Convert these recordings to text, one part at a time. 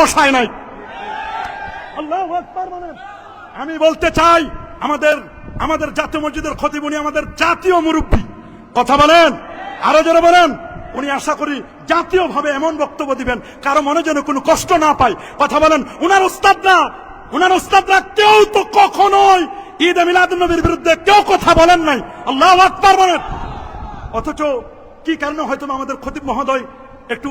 বসায় নাই। আল্লাহ আমি বলতে চাই, আমাদের আমাদের জাতীয় মসজিদের খতিব উনি আমাদের জাতীয় মুরব্বী। কথা বলেন? আরও যারা বলেন? উনি আশা করি জাতীয় ভাবে এমন বক্তব্য দিবেন, কারও মনে যেন কোনো কষ্ট না পায়। কথা বলেন, উনার ওস্তাদরা উনার ওস্তাদরা কেউ তো কখনোই ঈদ মিলাদুল নবীর বিরুদ্ধে কেউ কথা বলেন নাই। আল্লাহ আকবার বলেন অথচ কি কারণে হয়তো আমাদের খতিব মহোদয় একটু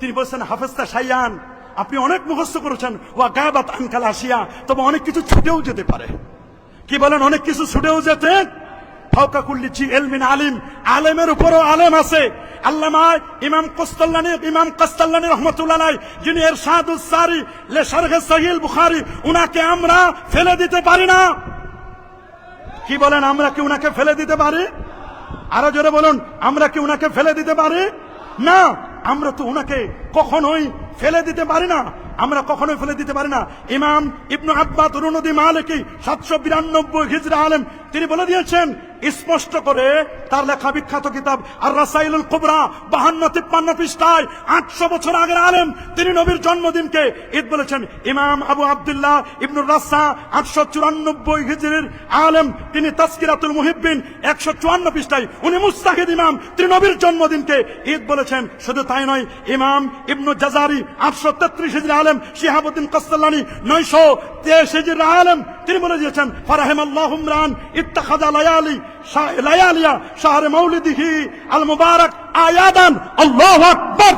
তিনি বলছেন হাফেজতা সাইয়ান। আপনি অনেক মুখস্থ করেছেন, ওয়া গাবাত আনকাল আসিয়া, তবে অনেক কিছু ছুটেও যেতে পারে। কি বলেন, অনেক কিছু ছুটেও যেতে? ফাউকা কুল্লিচি এলমিন আলিম, আলেমের উপরও আলেম আছে। আল্লামা ইমাম কস্তাল্লানি ইমাম কস্তাল্লানি রহমতুল্লাহ যিনি এর সাদুস সারি লে শারহে সহিল বুখারি, উনাকে আমরা ফেলে দিতে পারি না। কি বলেন, আমরা কি উনাকে ফেলে দিতে পারি? আরও জোরে বলুন, আমরা কি উনাকে ফেলে দিতে পারি? না। আমরা তো ওনাকে কখনোই ফেলে দিতে পারি না। আমরা কখনোই ফেলে দিতে পারি না। ইমাম ইবনু আব্বাদ রুনদি মালিকি সাতশো বিরানব্বই হিজরা আলেম, তিনি বলে দিয়েছেন, স্পষ্ট করে তার লেখা বিখ্যাত কিতাব আর রাসাইলুল কুবরা, বাহান্ন তিপ্পান্ন পৃষ্ঠায় আটশো বছর আগের আলেম, তিনি নবীর জন্মদিনকে ঈদ বলেছেন। ইমাম আবু আব্দুল্লাহ ইবনুর রাসা আটশো চুরানব্বই হিজরির আলেম, তিনি তাস্কিরাতুল মুহিব্বিন একশো চুয়ান্ন পৃষ্ঠায়। উনি মুস্তাহিদ ইমাম, তিনি নবীর জন্মদিনকে ঈদ বলেছেন। শুধু তাই নয়, ইমাম ইবনু জাজারি আটশো তেত্রিশ হিজরি আলেম শিহাবুদ্দিন কস্তাল্লানি নয়শো তেইশ হিজরি আলেম। তিনি বলে দিয়েছেন ফারাহেম আল্লাহ ইমরান ইত্তাখাদা লায়ালি লায়ালিয়া শাহরে মৌলিদিহি আল মুবারক আয়াদান। আল্লাহ আকবার।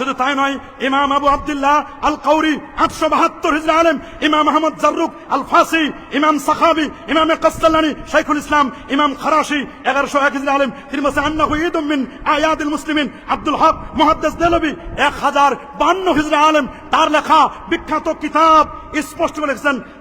শুধু তাই নয়, ইমাম আবু আবদুল্লাহ আল কৌরি আটশো বাহাত্তর হিজরা আলেম, ইমাম আহমদ জারুক আল ফাসি ইমাম সাখাবি, ইমাম কাস্তালানি শাইখুল ইসলাম, ইমাম খারাশি, এগারোশো এক হিজরা আলেম তিনি বলছেন আন্নাহু ঈদুম মিন আয়াদিল মুসলিমিন, আব্দুল হক মুহাদ্দিস দেলবি, এক হাজার বান্ন হিজরা আলেম, তার লেখা বিখ্যাত কিতাব স্পষ্ট করে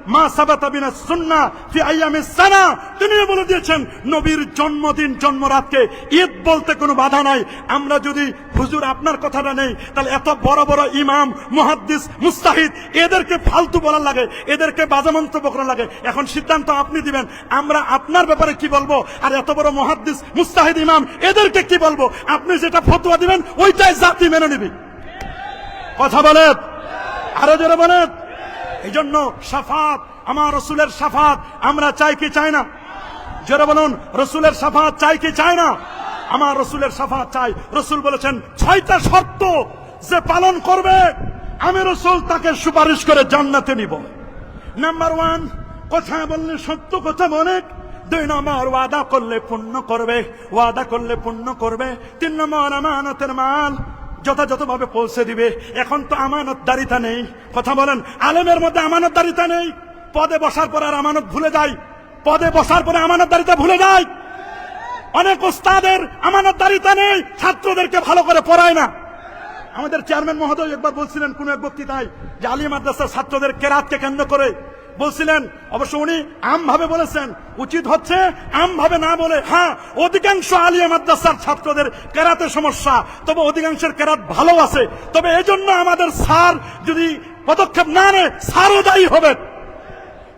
মা সাবাতা সুন্না ফি সানা। তিনি বলে দিয়েছেন, নবীর জন্মদিন জন্মরাতকে ঈদ বলতে কোনো বাধা নাই। আমরা যদি, হুজুর আপনার কথাটা নেই, তাহলে এত বড় বড় ইমাম, মুহাদ্দিস, মুস্তাহিদ, এদেরকে ফালতু বলার লাগে, এদেরকে বাজে মন্তব্য করা লাগে। এখন সিদ্ধান্ত আপনি দিবেন, আমরা আপনার ব্যাপারে কি বলব? আর এত বড় মুহাদ্দিস, মুস্তাহিদ ইমাম, এদেরকে কি বলব? আপনি যেটা ফতোয়া দিবেন, ওইটাই জাতি মেনে নিবি। কথা বলেন। আরও জোরে বলেন। এই জন্য সাফাত, আমার রসুলের সাফাত, আমরা চাই কি চাই না? জোরে বলুন, রসুলের সাফাত চাই কি চাই না? আমার রসুলের সাফাত চাই। রসুল বলেছেন, ছয়টা শর্ত যে পালন করবে, আমি রসুল তাকে সুপারিশ করে জান্নাতে নিব। নাম্বার ওয়ান কথা বললে সত্য, কথা বলে। দুই নম্বর, ওয়াদা করলে পূর্ণ করবে। ওয়াদা করলে পূর্ণ করবে। তিন নম্বর, আমানতের মাল। যথাযথভাবে পৌঁছে দিবে। এখন তো আমানতদারিতা নেই। কথা বলেন, আলেমের মধ্যে আমানতদারিতা নেই। পদে বসার পর আর আমানত ভুলে যায়। পদে বসার পরে আমানতদারিতা ভুলে যায়। অনেক ওস্তাদের আমানতদারিতা নেই, ছাত্রদেরকে ভালো করে পড়ায় না। আমাদের চেয়ারম্যান মহোদয় একবার বলছিলেন, কোন এক বক্তৃতায়, যে আলী মাদ্রাসার ছাত্রদের কেরাতকে কেন্দ্র করে বলছিলেন, অবশ্য উনি আম ভাবে বলেছেন। উচিত হচ্ছে আম ভাবে না বলে হ্যাঁ অধিকাংশ আলিয়া মাদ্রাসার ছাত্রদের কেরাতে সমস্যা, তবে অধিকাংশের কেরাত ভালো আছে। তবে এজন্য আমাদের স্যার যদি পদক্ষেপ না নেয়, স্যারও দায়ী হবে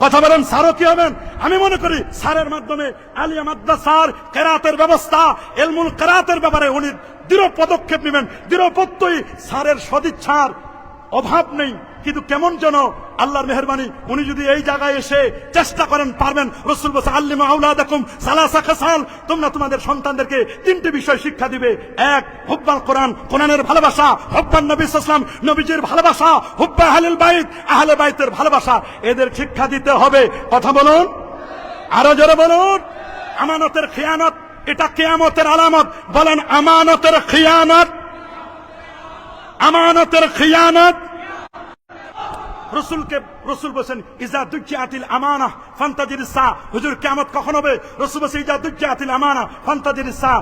কথা বলেন, স্যারও কি হবেন? আমি মনে করি স্যারের মাধ্যমে আলিয়া মাদ্রাসার কেরাতের ব্যবস্থা, এলমুল কেরাতের ব্যাপারে উনি দৃঢ় পদক্ষেপ নেবেন, দৃঢ় প্রত্যয়ী স্যারের সদিচ্ছার অভাব নেই। কিন্তু কেমন যেন আল্লাহর মেহরবানি, উনি যদি এই জায়গায় এসে চেষ্টা করেন, পারবেন, রসুল বসে আল্লিমা আউলা দেখুম সালাসা খাসাল তোমরা তোমাদের সন্তানদেরকে তিনটি বিষয় শিক্ষা দিবে। এক, হুব্বাল কোরআন, কোরআনের ভালোবাসা, হুব্বান নবী ইসলাম নবীজির ভালোবাসা, হুব্বা আহলিল বাইত, আহলে বাইতের ভালোবাসা, এদের শিক্ষা দিতে হবে। কথা বলুন। আরও জোরে বলুন। আমানতের খেয়ানত, এটা কেয়ামতের আলামত। বলেন, আমানতের খেয়ানত। আমানতের খেয়ানত। রসুলকে, রসুল বলছেন, ইজা আতিল আমানা, ফান্তাজির সা। হুজুর কেমত কখন হবে? রসুল বলছেন, ইজা আতিল আমানা, ফান্তাজির সা।